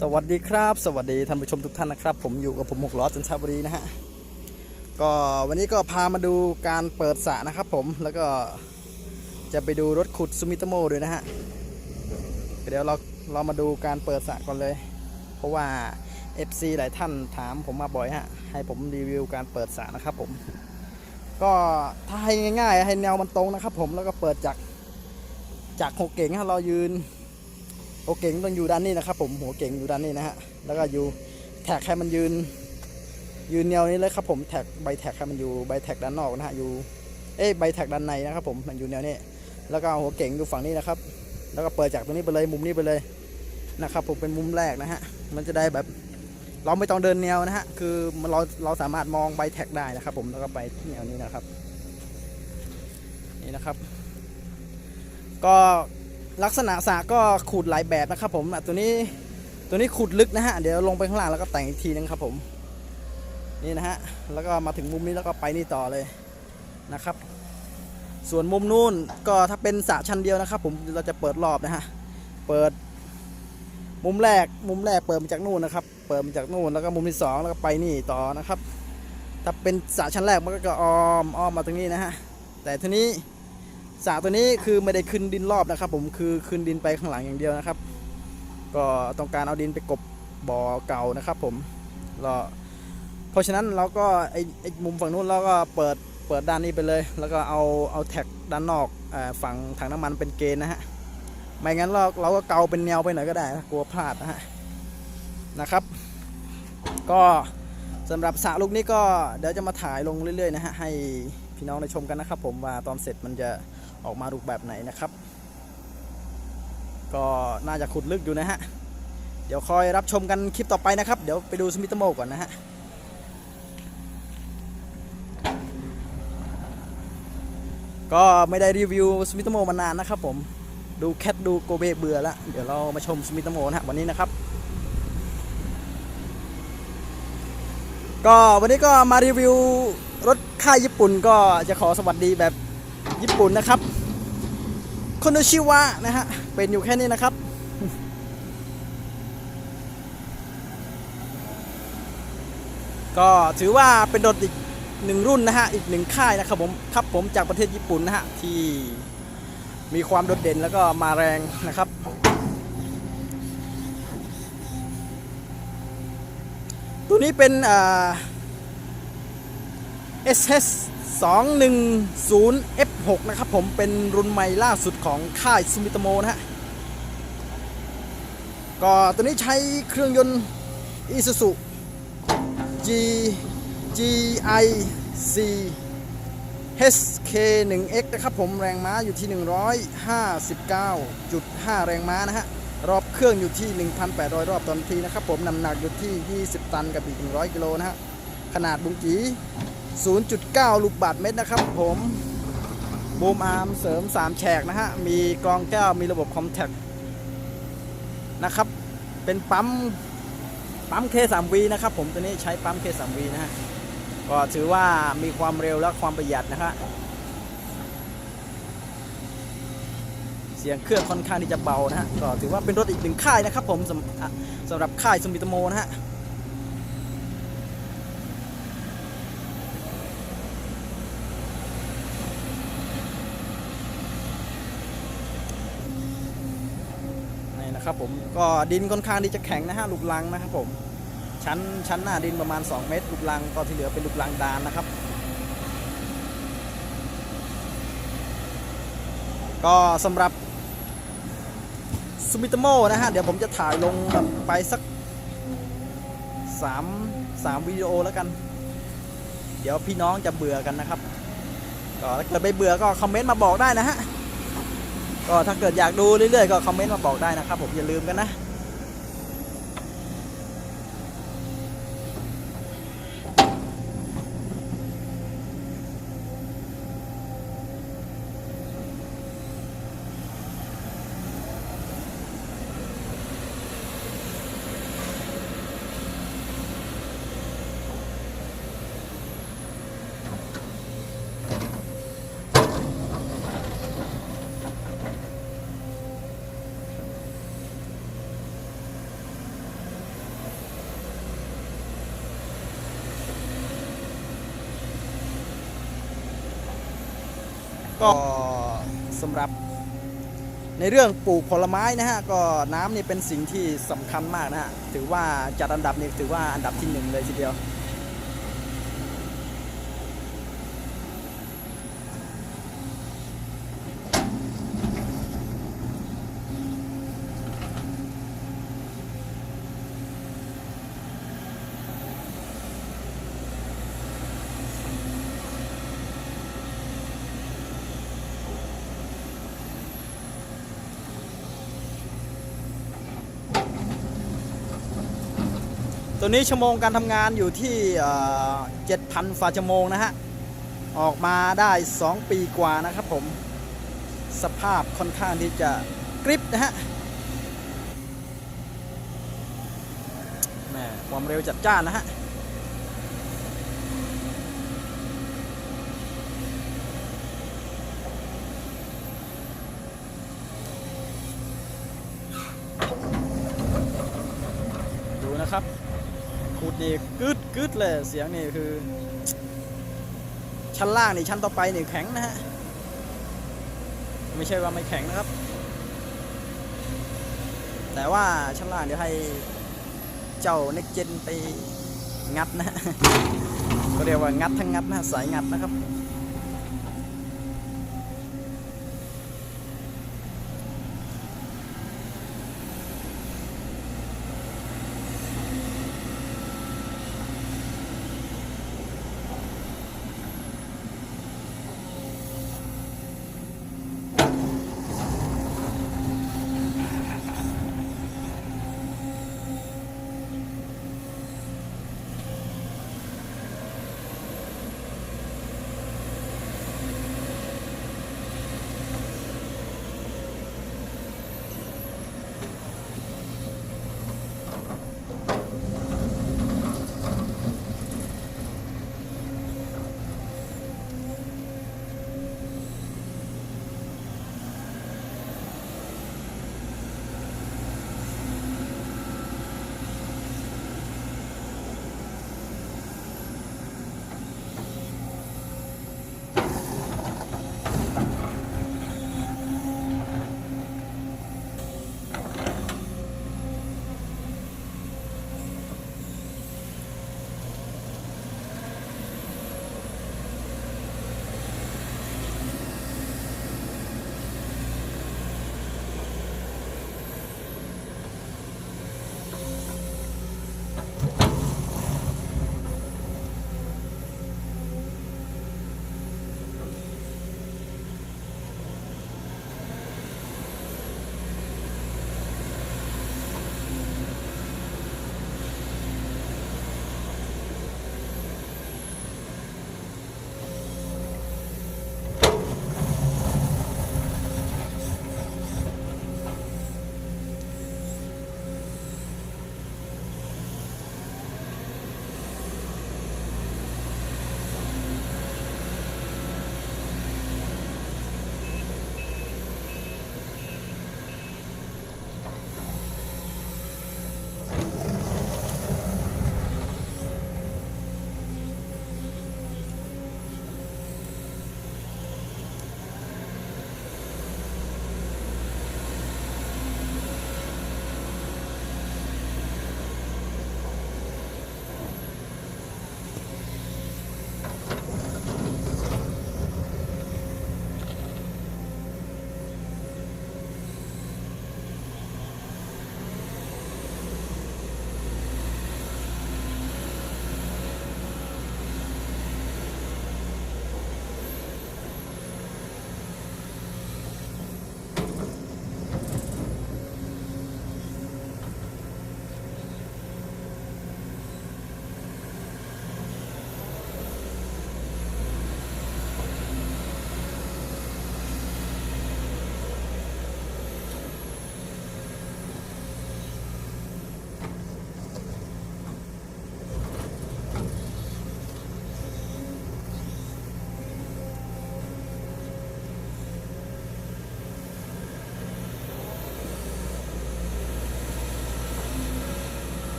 สวัสดีครับ สวัสดีท่านผู้ชมทุกท่านนะครับ ผมอยู่กับผมหกล้อจันทบุรีนะฮะก็วันนี้ก็พามาดูการเปิดสระนะครับผมแล้วก็จะไปดูรถขุดซูมิโตโมด้วยนะฮะเดี๋ยวเราเรามาดูการเปิดสระก่อนเลย เพราะว่า FC หลายท่านถามผมมาบ่อยฮะให้ผมรีวิวการเปิดสระนะครับผมก็ถ้าให้ง่าย ๆ ให้แนวมันตรงนะครับผมแล้วก็เปิดจากจากหกเก่งฮะเรายืน โอเก่งต้องอยู่ด้านนี้นะครับ ผมหัวเก่งอยู่ด้านนี้นะฮะแล้วก็อยู่แท็กให้มันยืน ยืนแนวนี้เลยครับผมแท็กใบแท็กให้มันอยู่ใบแท็กด้านนอกนะฮะอยู่เอ้ใบแท็กด้านในนะครับผมมันอยู่แนวนี้แล้วก็หัวเก่งอยู่ฝั่งนี้นะครับ แล้วก็เปิดจากตรงนี้ไปเลยมุมนี้ไปเลยนะครับผมเป็นมุมแรกนะฮะมันจะได้แบบเราไม่ต้องเดินแนวนะฮะคือมันเราเราสามารถมองใบแท็กได้นะครับ ผมแล้วก็ไปที่แนวนี้นะครับ นี่นะครับ ก็ ลักษณะสระก็ขูดหลายแบบนะครับผมอะตัวนี้ตัวนี้ขูดลึกนะฮะเดี๋ยวลงไปข้างล่างแล้วก็แต่งอีกทีนึงครับผมนี่นะฮะแล้วก็มาถึงมุมนี้แล้วก็ไปนี่ต่อเลยนะครับ ส่วนมุมนู้นก็ถ้าเป็นสระชั้นเดียวนะครับ ผมเราจะเปิดรอบนะฮะเปิดมุมแรกมุมแรกเปิดมาจากนู่นนะครับ เปิดมาจากนู่นแล้วก็มุมที่สองแล้วก็ไปนี่ต่อนะครับ ถ้าเป็นสระชั้นแรกมันก็อ้อมอ้อมมาตรงนี้นะฮะแต่ทีนี้ สระตัวนี้คือไม่ได้ขึ้นดินรอบนะครับ ผมคือขึ้นดินไปข้างหลังอย่างเดียวนะครับ ก็ต้องการเอาดินไปกบบ่อเก่านะครับ ผมเราเพราะฉะนั้นเราก็ไอไอมุมฝั่งนู้นเราก็เปิดเปิดด้านนี้ไปเลย แล้วก็เอาเอาแท็กด้านนอกอฝั่งถังน้ำมันเป็นเกณฑ์นะฮะไม่งั้นเราเราก็เกาเป็นแนวไปหน่อยก็ได้นะกลัวพลาดนะฮะนะครับ ก็สำหรับสระลูกนี้ก็เดี๋ยวจะมาถ่ายลงเรื่อยๆนะฮะให้พี่น้องได้ชมกันนะครับผมว่าตอนเสร็จมันจะ ออกมารูปแบบไหนนะครับ ก็น่าจะขุดลึกอยู่นะฮะ เดี๋ยวคอยรับชมกันคลิปต่อไปนะครับ เดี๋ยวไปดูสมิธโมก่อนนะฮะก็ไม่ได้รีวิวสมิธโมมานานนะครับผมดูแคทดูโกเบเบื่อแล้วเดี๋ยวเรามาชมสมิธโมนะฮะวันนี้นะครับ ก็วันนี้ก็มารีวิวรถค่ายญี่ปุ่นก็จะขอสวัสดีแบบ ญี่ปุ่นนะครับคโนชิวะนะฮะ เป็นอยู่แค่นี้นะครับ ก็ถือว่าเป็นรถอีกหนึ่งรุ่นนะฮะ อีกหนึ่งค่ายนะครับผมครับผมจากประเทศญี่ปุ่นนะฮะ ที่มีความโดดเด่นแล้วก็มาแรงนะครับ ตัวนี้เป็นอ่า SS 210 6 นะครับผมเป็นรุ่นใหม่ล่าสุดของค่ายซูมิโตโมนะฮะ ก็ตัวนี้ใช้เครื่องยนต์ Isuzu G GI C HK1X นะครับผมแรงม้าอยู่ที่ 159.5 แรงม้านะฮะ รอบเครื่องอยู่ที่ 1,800 รอบต่อนาทีนะครับผมน้ำหนักอยู่ที่ 20 ตันกับอีก 100 กิโลนะฮะ ขนาดบุงกี0.9 ลูกบาทเมตรนะครับผม บูมอาร์มเสริม 3 แฉกนะฮะ มีกรองแก้ว มีระบบคอมแทคนะครับ เป็นปั๊ม ปั๊ม K3V นะครับผม ตัวนี้ใช้ปั๊ม K3V นะฮะ ก็ถือว่ามีความเร็วและความประหยัดนะฮะ เสียงเครื่องค่อนข้างที่จะเบานะฮะ ก็ถือว่าเป็นรถอีกหนึ่งค่ายนะครับผมสำสำหรับค่ายสมิตโมนะฮะ นะครับผมก็ดินค่อนข้างที่จะแข็งนะฮะลูกลังนะครับผมชั้นชั้นหน้าดินประมาณ 2 เมตรลูกลังก็ที่เหลือเป็นลูกลังดานนะครับ ก็สำหรับซูมิตโมนะฮะเดี๋ยวผมจะถ่ายลงแบบไปสัก 3 3วิดีโอแล้วกัน เดี๋ยวพี่น้องจะเบื่อกันนะครับก็ถ้าเกิดไม่เบื่อก็คอมเมนต์มาบอกได้นะฮะ ก็ถ้าเกิดอยากดูเรื่อยๆก็คอมเมนต์มาบอกได้นะครับผมอย่าลืมกันนะ ก็สำหรับในเรื่องปลูกผลไม้นะฮะก็น้ำนี่เป็นสิ่งที่สำคัญมากนะฮะถือว่าจัดอันดับนี่ถือว่าอันดับที่หนึ่งเลยทีเดียว ตัวนี้ชั่วโมงการทำงานอยู่ที่เจ็ดพันฝ่าชั่วโมงนะฮะ ออกมาได้ 2 ปีกว่านะครับผม สภาพค่อนข้างที่จะกริปนะฮะแหมความเร็วจัดจ้านนะฮะดูนะครับ ดนี่กึดกึดเลยเสียงนี่คือ ชั้นล่างนี่ชั้นต่อไปนี่แข็งนะฮะ ไม่ใช่ว่าไม่แข็งนะครับ แต่ว่าชั้นล่างเดี๋ยวให้เจ้าเน็กเจนไปงัดนะฮะก็เรียกว่างัดทั้งงัดนะฮะสายงัดนะครับ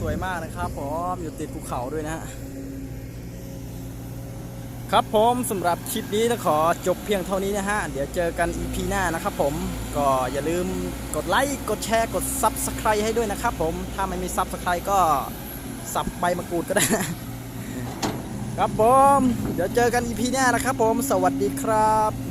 สวยมากนะครับผมอยู่ติดภูเขาด้วยนะฮะครับผมสำหรับคลิปนี้ต้องขอจบเพียงเท่านี้นะฮะ เดี๋ยวเจอกัน EP หน้านะครับผมก็อย่าลืมกดไลค์กดแชร์กด Subscribe ให้ด้วยนะครับผมถ้าไม่มี Subscribe ก็สับใบมะกรูดก็ได้ ครับผม เดี๋ยวเจอกัน EP หน้านะครับผมสวัสดีครับ